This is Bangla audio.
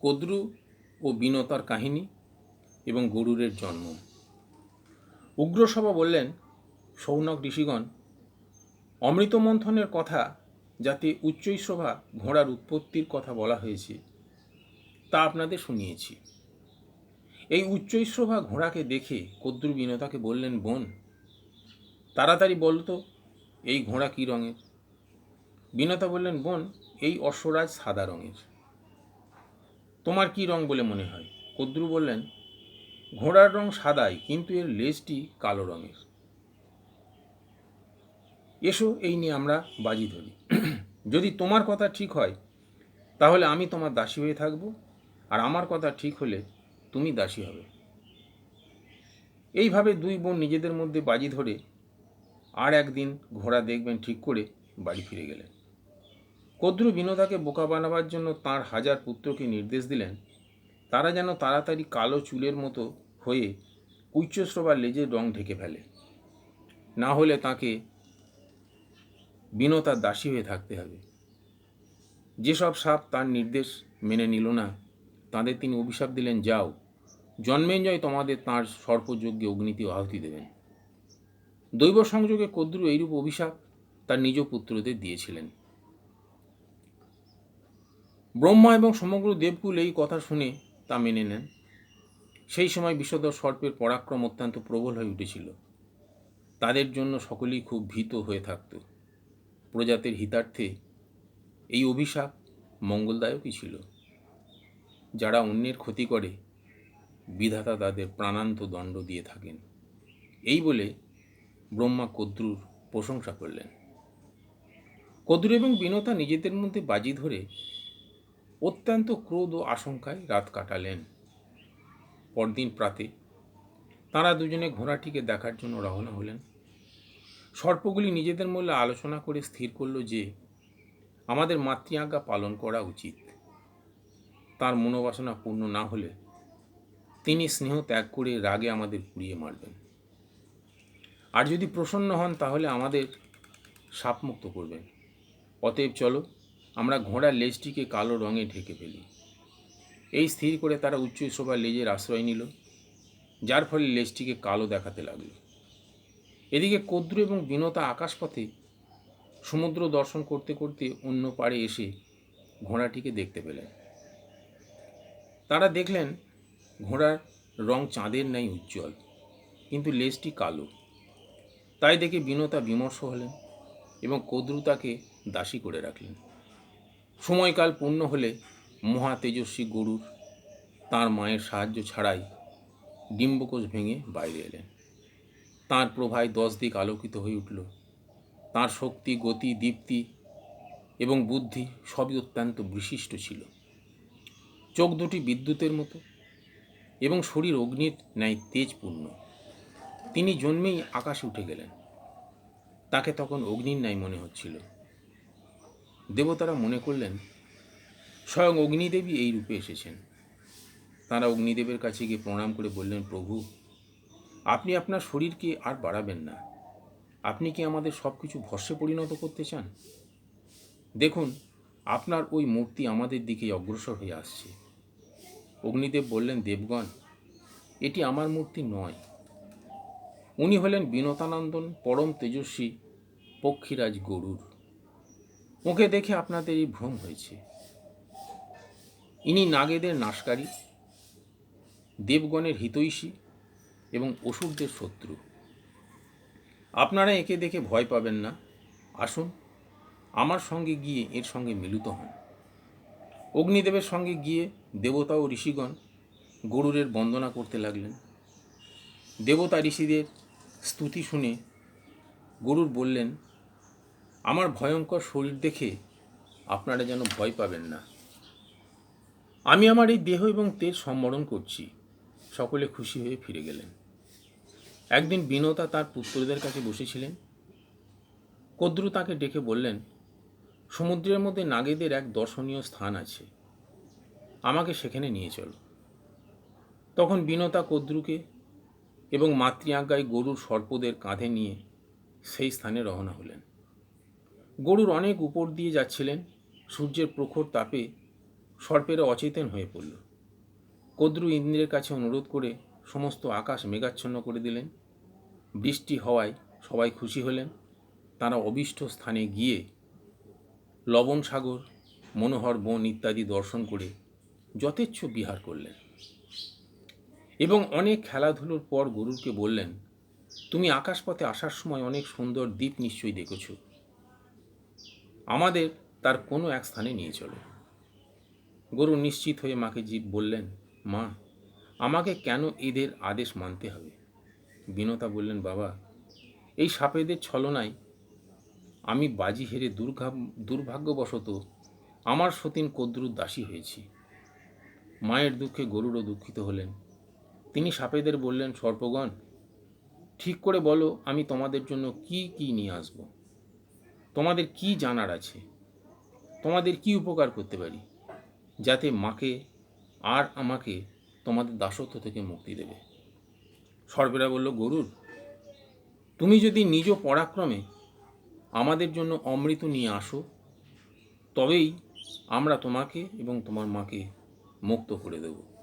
কদ্রু ও বিনতার কাহিনী এবং গরুরের জন্ম। উগ্রসভা বললেন, সৌনক ঋষিগণ অমৃত মন্থনের কথা যাতে উচ্চৈশ্রভা ঘোড়ার উৎপত্তির কথা বলা হয়েছে, তা আপনাদের শুনিয়েছি। এই উচ্চৈশ্রভা ঘোড়াকে দেখে কদ্রু বিনতাকে বললেন, বোন, তাড়াতাড়ি বলতো এই ঘোড়া কী রঙের? বিনতা বললেন, বোন, এই অশ্বরাজ সাদা রঙের। তোমার কি রং বলে মনে হয়? কদ্রু বললেন, ঘোড়ার রং সাদাই, কিন্তু এর লেজটি কালো রঙের। এসো, এই নিয়ে আমরা বাজি ধরি। যদি তোমার কথা ঠিক হয়, তাহলে আমি তোমার দাসী হয়ে থাকব, আর আমার কথা ঠিক হলে তুমি দাসী হবে। এইভাবে দুই বোন নিজেদের মধ্যে বাজি ধরে, আর একদিন ঘোড়া দেখবেন ঠিক করে বাড়ি ফিরে গেলেন। কদ্রু বিনোদাকে বোকা বানাবার জন্য তার হাজার পুত্রকে নির্দেশ দিলেন। তারা যেন তাড়াতাড়ি কালো চুলের মতো হয়ে উচ্চস্রবার লেজের রং ঢেকে ফেলে। না হলে তাকে বিনতার দাসী হয়ে থাকতে হবে। যেসব সাপ তার নির্দেশ মেনে নিল না, তাদের তিনি অভিশাপ দিলেন, যাও, জন্মেঞ্জয় তোমাদের তাঁর সর্পযজ্ঞে অগ্নিতে আহুতি দেবেন। দৈব সংযোগে কদ্রু এইরূপ অভিশাপ তার নিজ পুত্রদের দিয়েছিলেন। ব্রহ্মা এবং সমগ্র দেবকুল এই কথা শুনে তা মেনে নেন। সেই সময় বিষধর সর্পের পরাক্রম অত্যন্ত প্রবল হয়ে উঠেছিল। তাদের জন্য সকলেই খুব ভীত হয়ে থাকত। প্রজাতির হিতার্থে এই অভিশাপ মঙ্গলদায়কই ছিল। যারা অন্যের ক্ষতি করে, বিধাতা তাদের প্রাণান্ত দণ্ড দিয়ে থাকেন। এই বলে ব্রহ্মা কদ্রুর প্রশংসা করলেন। কদ্রু এবং বিনতা নিজেদের মধ্যে বাজি ধরে অত্যন্ত ক্রোধ ও আশঙ্কায় রাত কাটালেন। পরদিন প্রাতে তাঁরা দুজনে ঘোড়াটিকে দেখার জন্য রওনা হলেন। সর্পগুলি নিজেদের মধ্যে আলোচনা করে স্থির করল যে, আমাদের মাতৃ আজ্ঞা পালন করা উচিত। তার মনোবাসনা পূর্ণ না হলে তিনি স্নেহ ত্যাগ করে রাগে আমাদের পুড়িয়ে মারবেন। আর যদি প্রসন্ন হন, তাহলে আমাদের সাপমুক্ত করবেন। অতএব চলো আমরা ঘোড়ার লেজটিকে কালো রঙে ঢেকে ফেলি। এই স্থির করে তারা উচ্চ শোভা লেজের আশ্রয় নিল, যার ফলে লেজটিকে কালো দেখাতে লাগল। এদিকে কদ্রু এবং বিনতা আকাশপথে সমুদ্র দর্শন করতে করতে অন্য পাড়ে এসে ঘোড়াটিকে দেখতে পেলেন। তারা দেখলেন, ঘোড়ার রং চাঁদের ন্যায় উজ্জ্বল, কিন্তু লেজটি কালো। তাই দেখে বিনতা বিমর্ষ হলেন এবং কদ্রু তাকে দাসী করে রাখলেন। সময়কাল পূর্ণ হলে মহা তেজস্বী গরুর তার মায়ের সাহায্য ছাড়াই ডিম্বকোষ ভেঙে বাইরে এলেন। তাঁর প্রভায় দশ দিক আলোকিত হয়ে উঠল। তাঁর শক্তি, গতি, দীপ্তি এবং বুদ্ধি সবই অত্যন্ত বিশিষ্ট ছিল। চোখ দুটি বিদ্যুতের মতো এবং শরীর অগ্নির ন্যায় তেজপূর্ণ। তিনি জন্মেই আকাশে উঠে গেলেন। তাকে তখন অগ্নির ন্যায় মনে হচ্ছিল। দেবতারা মনে করলেন, স্বয়ং অগ্নিদেবী এই রূপে এসেছেন। তারা অগ্নিদেবের কাছে গিয়ে প্রণাম করে বললেন, প্রভু, আপনি আপনার শরীরকে আর বাড়াবেন না। আপনি কি আমাদের সব কিছু ভস্যে পরিণত করতে চান? দেখুন, আপনার ওই মূর্তি আমাদের দিকেই অগ্রসর হয়ে আসছে। অগ্নিদেব বললেন, দেবগণ, এটি আমার মূর্তি নয়। উনি হলেন বিনতানন্দন পরম তেজস্বী পক্ষীরাজ গরুর। ওকে দেখে আপনাদের এই ভ্রম হয়েছে। ইনি নাগেদের নাশকারী, দেবগণের হিতৈষী এবং অসুরদের শত্রু। আপনারা একে দেখে ভয় পাবেন না। আসুন, আমার সঙ্গে গিয়ে এর সঙ্গে মিলিত হন। অগ্নিদেবের সঙ্গে গিয়ে দেবতা ও ঋষিগণ গরুরের বন্দনা করতে লাগলেন। দেবতা ঋষিদের স্তুতি শুনে গরুর বললেন আমার ভয়ঙ্কর শরীর দেখে আপনারা যেন ভয় পাবেন না। আমি আমার এই দেহ এবং তেজ সম্বরণ করছি। সকলে খুশি হয়ে ফিরে গেলেন। একদিন বিনতা তার পুত্রদের কাছে বসেছিলেন। কদ্রু তাকে ডেকে বললেন, সমুদ্রের মধ্যে নাগেদের এক দর্শনীয় স্থান আছে। আমাকে সেখানে নিয়ে চলো। তখন বিনতা কদ্রুকে এবং মাতৃ আজ্ঞায় গরুর সর্পদের কাঁধে নিয়ে সেই স্থানে রওনা হলেন। গরুর অনেক উপর দিয়ে যাচ্ছিলেন, সূর্যের প্রখর তাপে সর্পেরা অচেতন হয়ে পড়ল। কদ্রু ইন্দ্রের কাছে অনুরোধ করে সমস্ত আকাশ মেঘাচ্ছন্ন করে দিলেন। বৃষ্টি হওয়ায় সবাই খুশি হলেন। তারা অবিষ্ট স্থানে গিয়ে লবণ সাগর, মনোহর বন ইত্যাদি দর্শন করে যথেচ্ছ বিহার করলেন। এবং অনেক খেলাধুলোর পর গরুরকে বললেন, তুমি আকাশপথে আসার সময় অনেক সুন্দর দ্বীপ নিশ্চয়ই দেখেছ। আমাদের তার কোনো এক স্থানে নিয়ে চলো। গরু নিশ্চিত হয়ে মাকে জীব বললেন, মা, আমাকে কেন এদের আদেশ মানতে হবে? বিনতা বললেন, বাবা, এই সাপেদের ছলনায় আমি বাজি হেরে দুর্ঘা দুর্ভাগ্যবশত আমার সতীন কদ্রুর দাসী হয়েছি। মায়ের দুঃখে গরুরও দুঃখিত হলেন। তিনি সাপেদের বললেন, সর্পগণ, ঠিক করে বলো, আমি তোমাদের জন্য কি কি নিয়ে আসব? তোমাদের কি জানার আছে? তোমাদের কি উপকার করতে পারি? যাতে মাকে আর আমাকে তোমাদের দাসত্ব থেকে মুক্তি দেবে। সর্বেরা বলল, গরুর, তুমি যদি নিজ পরাক্রমে আমাদের জন্য অমৃত নিয়ে আসো, তবেই আমরা তোমাকে এবং তোমার মাকে মুক্ত করে দেব।